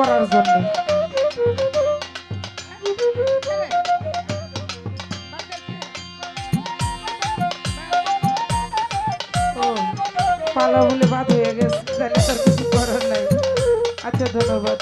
করার জন্য। ও, পালা বলে বাদ হয়ে গেছে, তাহলে তার কিছু করার নাই। আচ্ছা ধন্যবাদ।